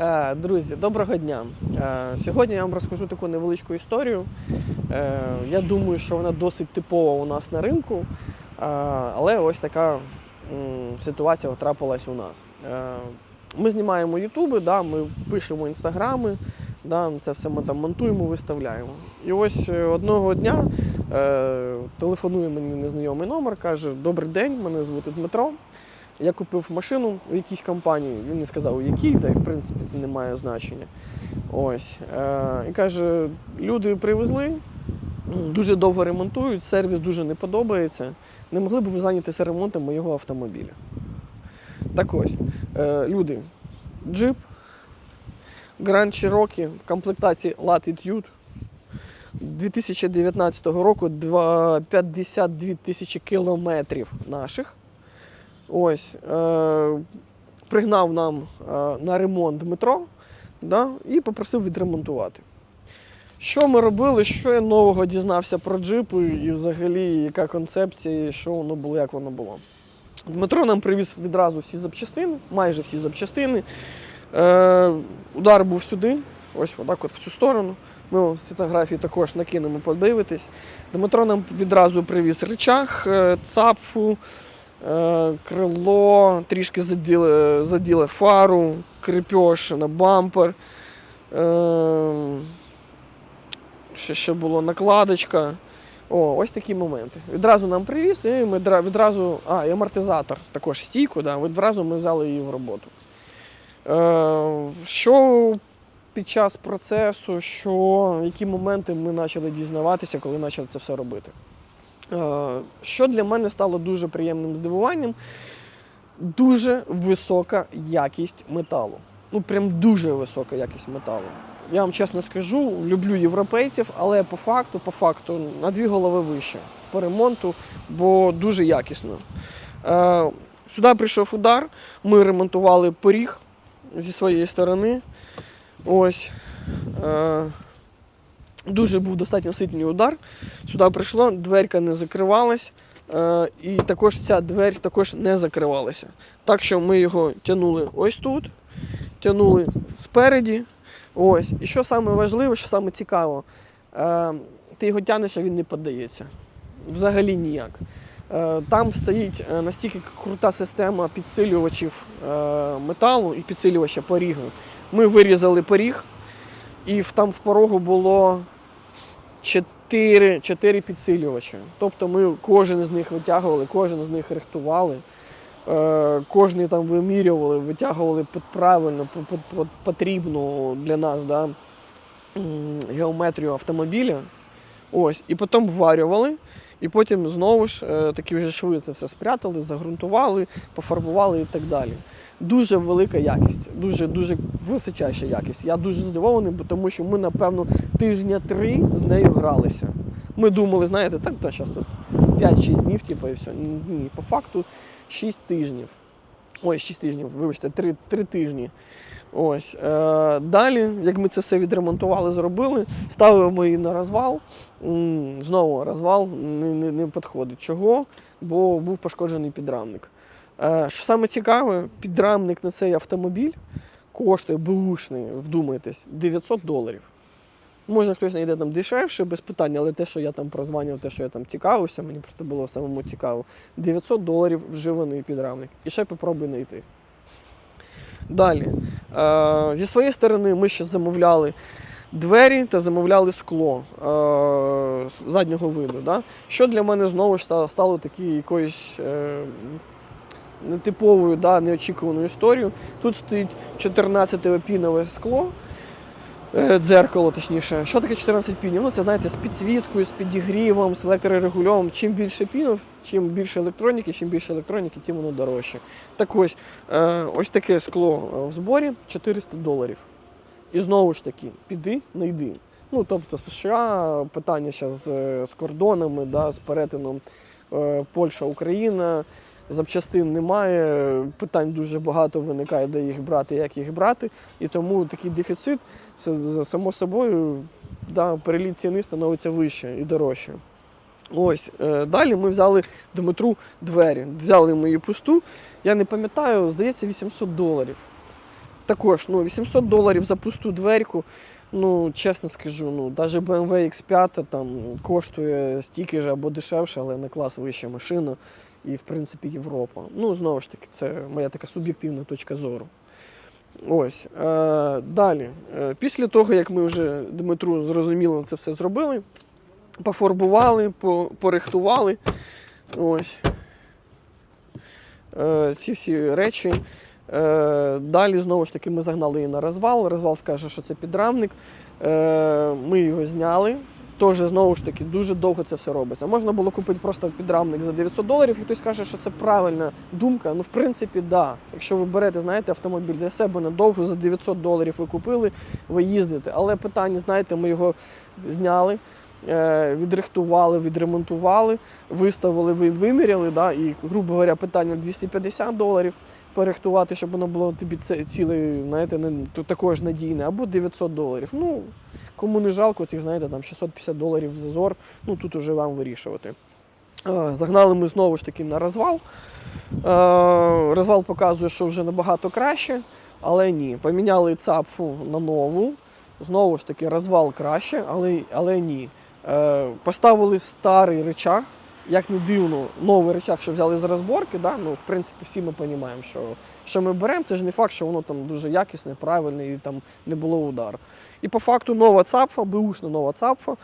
Е, Друзі, доброго дня. Е, Сьогодні я вам розкажу таку невеличку історію. Е, Я думаю, що вона досить типова у нас на ринку, але ось така ситуація трапилась у нас. Ми знімаємо ютуби, да, ми пишемо інстаграми, да, це все ми там монтуємо, виставляємо. І ось одного дня е, телефонує мені незнайомий номер, каже: Добрий день, мене звати Дмитро. Я купив машину в якійсь компанії. Він не сказав, у якій, та й в принципі це не має значення. Ось. Е, і каже: люди привезли, дуже довго ремонтують, сервіс дуже не подобається. Не могли б ви зайнятися ремонтом моєго автомобіля. Так ось, е, люди, джип, Grand Cherokee в комплектації Latitude 2019 року 52 тисячі кілометрів наших. Ось, е, пригнав нам е, на ремонт Дмитро да, і попросив відремонтувати. Що ми робили, що я нового дізнався про джипи і взагалі яка концепція, що воно було, як воно було. Дмитро нам привіз відразу всі запчастини, майже всі запчастини. Е, удар був сюди, ось отак от в цю сторону. Ми фотографії також накинемо подивитись. Дмитро нам відразу привіз речах, е, цапфу, крило, трішки заділи, заділи фару, крепеж на бампер. Е, що ще було накладочка. О, ось такі моменти. Відразу нам привіз, і ми відразу. А, і амортизатор, також стійку, да, відразу ми взяли її в роботу. Е, що під час процесу, що які моменти ми почали дізнаватися, коли почали це все робити. Е, що для мене стало дуже приємним здивуванням, дуже висока якість металу. Ну, прям дуже висока якість металу. Я вам чесно скажу, люблю європейців, але по факту, по факту, на дві голови вище по ремонту, бо дуже якісно. Е, сюди прийшов удар, ми ремонтували поріг зі своєї сторони. Ось. Е, дуже був достатньо сильний удар. Сюди прийшло, дверка не закривалась. Е, і також ця двері також не закривалася. Так що ми його тягнули ось тут, тягнули спереді. Ось. І що саме важливе, що саме цікаво, е, ти його тягнеш, а він не піддається. Взагалі ніяк. Е, Там стоїть настільки крута система підсилювачів металу і підсилювача порігу. Ми вирізали поріг, і там в порогу було 4, 4 підсилювачі. Тобто ми кожен з них витягували, кожен з них рихтували, е, кожен там вимірювали, витягували під правильно, під, по- потрібну для нас да, геометрію автомобіля. Ось, і потім вварювали, і потім знову ж е, такі вже шви це все спрятали, загрунтували, пофарбували і так далі. Дуже велика якість, дуже дуже височайша якість. Я дуже здивований, тому що ми, напевно, тижня три з нею гралися. Ми думали, знаєте, так, та зараз тут 5-6 днів, типу, і все. Ні, по факту 6 тижнів. Ой, 6 тижнів, вибачте, 3, 3 тижні. Ось. Е, далі, як ми це все відремонтували, зробили, ставимо її на розвал. Знову розвал не, не, не підходить. Чого? Бо був пошкоджений підрамник. Е, що саме цікаве, підрамник на цей автомобіль коштує бушний, вдумайтесь, 900 доларів. Може, хтось знайде там дешевше, без питань, але те, що я там прозванював, те, що я там цікавився, мені просто було самому цікаво. 900 доларів вживаний підрамник. І ще попробуй знайти. Далі. Е, зі своєї сторони ми ще замовляли двері та замовляли скло е, заднього виду. Да? Що для мене знову ж стало такою якоюсь е, нетиповою, да, неочікуваною історією. Тут стоїть 14-пінове скло. Е, Дзеркало, точніше. Що таке 14 пінів? Ну, це знаєте, з підсвіткою, з підігрівом, з електрорегульовом. Чим більше пінів, чим більше електроніки, чим більше електроніки, тим воно дорожче. Так ось, е, ось таке скло е, в зборі 400 доларів. І знову ж таки, піди, знайди. Ну, тобто США, питання зараз з, кордонами, да, з перетином Польща, Україна, запчастин немає, питань дуже багато виникає, де їх брати, як їх брати. І тому такий дефіцит, це, само собою, да, переліт ціни становиться вище і дорожче. Ось, е, далі ми взяли Дмитру двері. Взяли ми пусту. Я не пам'ятаю, здається, 800 доларів. також ну, 800 доларів за пусту дверку. Ну, чесно скажу, ну, навіть BMW X5 там коштує стільки ж або дешевше, але на клас вища машина. І, в принципі, Європа. Ну, знову ж таки, це моя така суб'єктивна точка зору. Ось. Е, далі. Е, після того, як ми вже Дмитру зрозуміло це все зробили, пофарбували, по, порихтували. Ось. Е, ці всі речі. Е, далі знову ж таки ми загнали її на розвал. Розвал скаже, що це підрамник. Е, ми його зняли. Теж знову ж таки дуже довго це все робиться. Можна було купити просто підрамник за 900 доларів, і хтось каже, що це правильна думка. Ну, в принципі, да. Якщо ви берете, знаєте, автомобіль для себе надовго за 900 доларів ви купили, ви їздите. Але питання, знаєте, ми його зняли, е, відрихтували, відремонтували, виставили, ви- виміряли, да, і, грубо говоря, питання 250 доларів порихтувати, щоб воно було тобі ціле, знаєте, не також надійне, або 900 доларів. Ну, кому не жалко, цих, знаєте, там 650 доларів зазор, ну тут уже вам вирішувати. Е, Загнали ми знову ж таки на розвал. Е, Розвал показує, що вже набагато краще, але ні. Поміняли цапфу на нову. Знову ж таки, розвал краще, але, але ні. Е, Поставили старий речах. Як не дивно, новий речах, що взяли з розборки, да? ну, в принципі, всі ми розуміємо, що, що ми беремо, це ж не факт, що воно там дуже якісне, правильне і там не було удару. І по факту нова цапфа, беушна нова цапфа,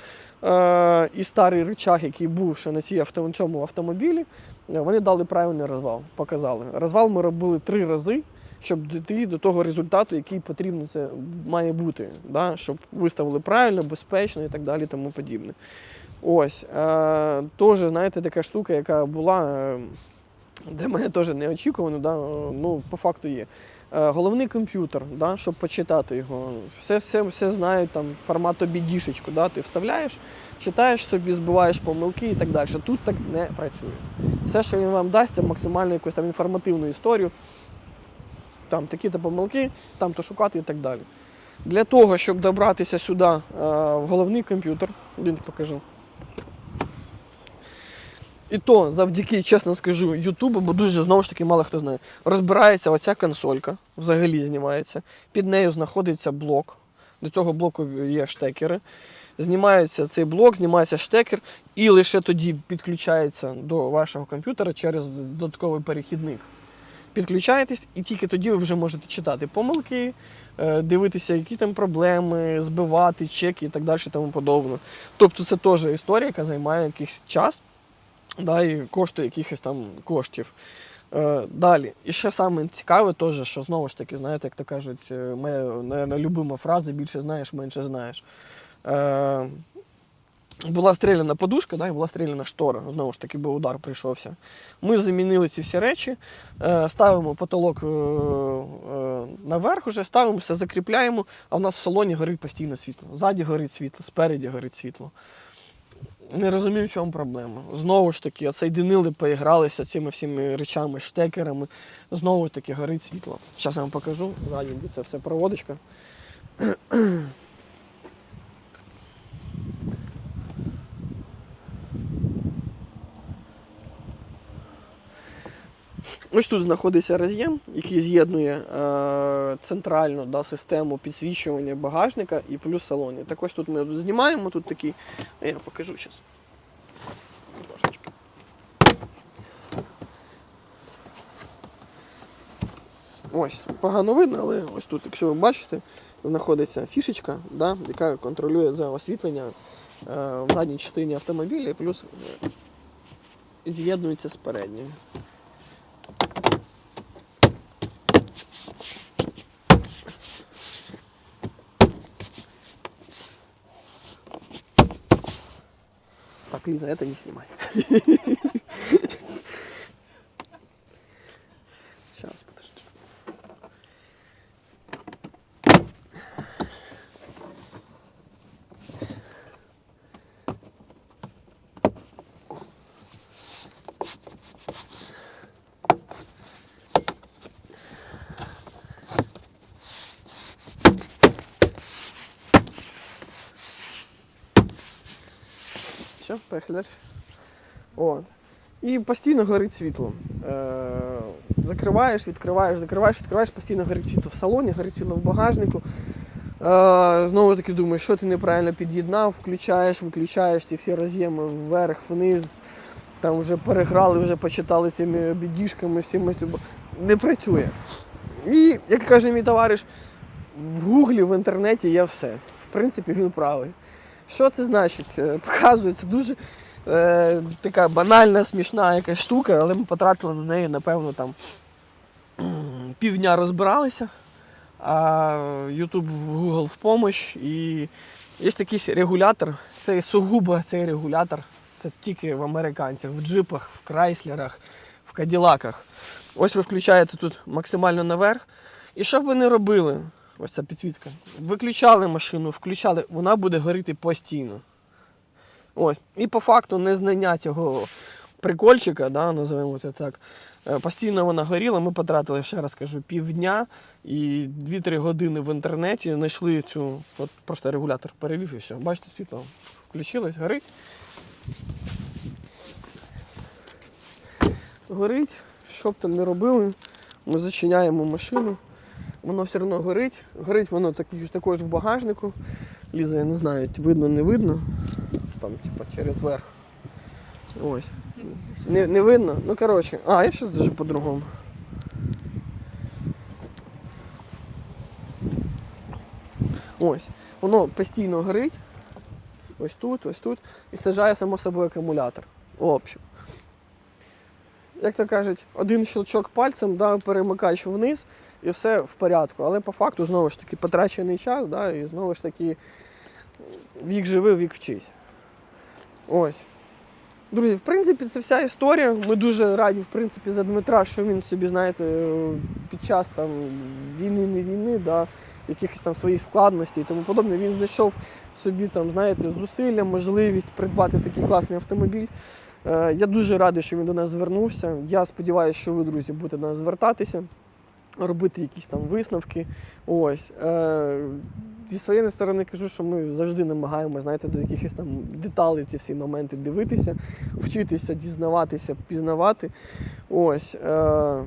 е- і старий речах, який був ще на, цій авто, цьому автомобілі, вони дали правильний розвал, показали. Розвал ми робили три рази, щоб дійти до того результату, який потрібно це має бути, да? щоб виставили правильно, безпечно і так далі, тому подібне. Ось, е, теж, знаєте, така штука, яка була, е, для мене теж неочікувано, да? е, ну, по факту є. Е, головний комп'ютер, да? щоб почитати його. Все, все, все знають, там, формат тобі дішечку, да? ти вставляєш, читаєш собі, збиваєш помилки і так далі. Тут так не працює. Все, що він вам дасть, це максимально якусь там інформативну історію. Там такі-то помилки, там то шукати і так далі. Для того, щоб добратися сюди е, в головний комп'ютер, один покажу. І то завдяки, чесно скажу, Ютубу, бо дуже знову ж таки мало хто знає. Розбирається оця консолька, взагалі знімається. Під нею знаходиться блок. До цього блоку є штекери. Знімається цей блок, знімається штекер, і лише тоді підключається до вашого комп'ютера через додатковий перехідник. Підключаєтесь, і тільки тоді ви вже можете читати помилки, е, дивитися, які там проблеми, збивати чеки і так далі. Тому подобне. Тобто це теж історія, яка займає якийсь час да, і коштує якихось там коштів. Е, далі. І ще саме цікаве, теж, що знову ж таки, знаєте, як то кажуть, е, моя наверное, любима фраза більше знаєш, менше знаєш. Е, була стріляна подушка, да, і була стріляна штора. Знову ж таки, бо удар прийшовся. Ми замінили ці всі речі, е, ставимо потолок е, е, наверх, уже, ставимо все, закріпляємо, а в нас в салоні горить постійно світло. Ззаді горить світло, спереді горить світло. Не розумію, в чому проблема. Знову ж таки, оцей динили, поігралися цими всіми речами, штекерами. Знову таки горить світло. Зараз я вам покажу. Ззаді, де це все проводочка. Ось тут знаходиться роз'єм, який з'єднує е, центральну да, систему підсвічування багажника і плюс салоні. Так ось тут ми знімаємо, тут такий. Я покажу зараз. Трошечки. Ось, погано видно, але ось тут, якщо ви бачите, знаходиться фішечка, да, яка контролює за освітлення е, в задній частині автомобіля, і плюс е, з'єднується з передньою. Так, Лиза, это не снимай. Все. От. І постійно горить світло. Е, закриваєш, відкриваєш, закриваєш, відкриваєш, постійно горить світло в салоні, горить світло в багажнику. Е, знову таки думаєш, що ти неправильно під'єднав, включаєш, виключаєш ці всі роз'єми вверх, вниз, там вже переграли, вже почитали цими обідішками, всіми. Не працює. І, як каже мій товариш, в гуглі, в інтернеті є все. В принципі, він правий. Що це значить? Е, Показує, це дуже е, така банальна, смішна якась штука, але ми потратили на неї, напевно, там півдня розбиралися. А YouTube, Google в помощь. І є такий регулятор. Це сугубо цей регулятор. Це тільки в американцях, в джипах, в крайслерах, в каділаках. Ось ви включаєте тут максимально наверх. І що б ви не робили, ось ця підсвітка, виключали машину, включали, вона буде горіти постійно. Ось. І по факту незнання цього прикольчика, да, називаємо це так. е, Постійно вона горіла, ми потратили, ще раз кажу, півдня і 2-3 години в інтернеті знайшли цю, от просто регулятор перевів і все. Бачите, світло включилось, горить. Горить, що б там не робили, ми зачиняємо машину, воно все одно горить. Горить воно так, також в багажнику. Ліза, я не знаю, видно, не видно. Там, типа, через верх. Ось. Не, не видно? Ну коротше. А, я щось даже по-другому. Ось. Воно постійно горить. Ось тут, ось тут. І сажає само собою акумулятор. Общем. Як то кажуть, один щелчок пальцем, да, перемикач вниз і все в порядку. Але по факту, знову ж таки, потрачений час, да, і знову ж таки, вік живи, вік вчись. Ось. Друзі, в принципі, це вся історія. Ми дуже раді, в принципі, за Дмитра, що він собі, знаєте, під час там війни, не війни, да, якихось там своїх складностей і тому подобне, він знайшов собі там, знаєте, зусилля, можливість придбати такий класний автомобіль. Е, Я дуже радий, що він до нас звернувся. Я сподіваюся, що ви, друзі, будете до нас звертатися, робити якісь там висновки. Ось. Е, Зі своєї сторони кажу, що ми завжди намагаємося, знаєте, до якихось там деталей ці всі моменти дивитися, вчитися, дізнаватися, пізнавати. Ось. Е,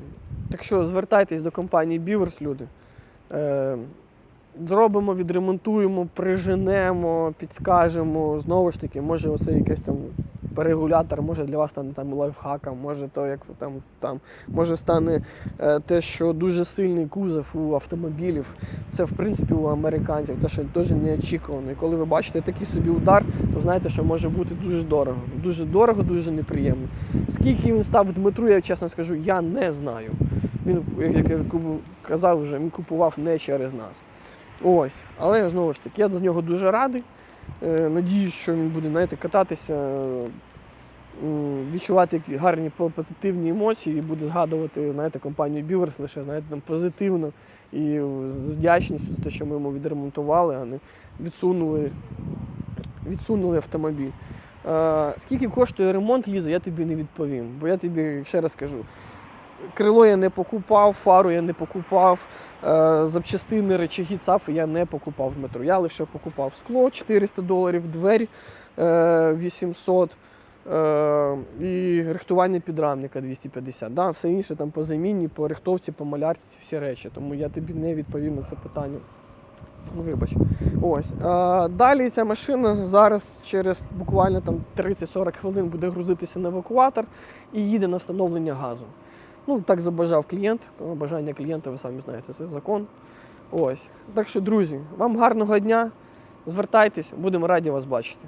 так що звертайтесь до компанії Beavers, люди. Е, зробимо, відремонтуємо, приженемо, підскажемо. Знову ж таки, може оце якийсь там регулятор, може для вас стане там лайфхаком, може то, як там, там може стане е, те, що дуже сильний кузов у автомобілів. Це в принципі у американців, те, що дуже неочікувано. І коли ви бачите такий собі удар, то знаєте, що може бути дуже дорого. Дуже дорого, дуже неприємно. Скільки він став Дмитру, я чесно скажу, я не знаю. Він, як я казав вже, він купував не через нас. Ось. Але знову ж таки, я до нього дуже радий. Е, Надіюсь, що він буде знаєте, кататися, відчувати гарні позитивні емоції і буде згадувати знаєте, компанію Beavers лише знаєте, там, позитивно і з вдячністю за те, що ми йому відремонтували, а не відсунули, відсунули автомобіль. Е, Скільки коштує ремонт, Ліза, я тобі не відповім. Бо я тобі ще раз кажу, крило я не покупав, фару я не покупав, е, запчастини, речаги, цафи я не покупав в метро. Я лише покупав скло 400 доларів, двері е, 800 е, і рихтування підрамника 250. Да, все інше там по заміні, по рихтовці, по малярці, всі речі. Тому я тобі не відповім на це питання. Ну, Вибач. Ось. А, далі ця машина зараз через буквально там 30-40 хвилин буде грузитися на евакуатор і їде на встановлення газу. Ну, так забажав клієнт. Бажання клієнта, ви самі знаєте, це закон. Ось. Так що, друзі, вам гарного дня. Звертайтесь, будемо раді вас бачити.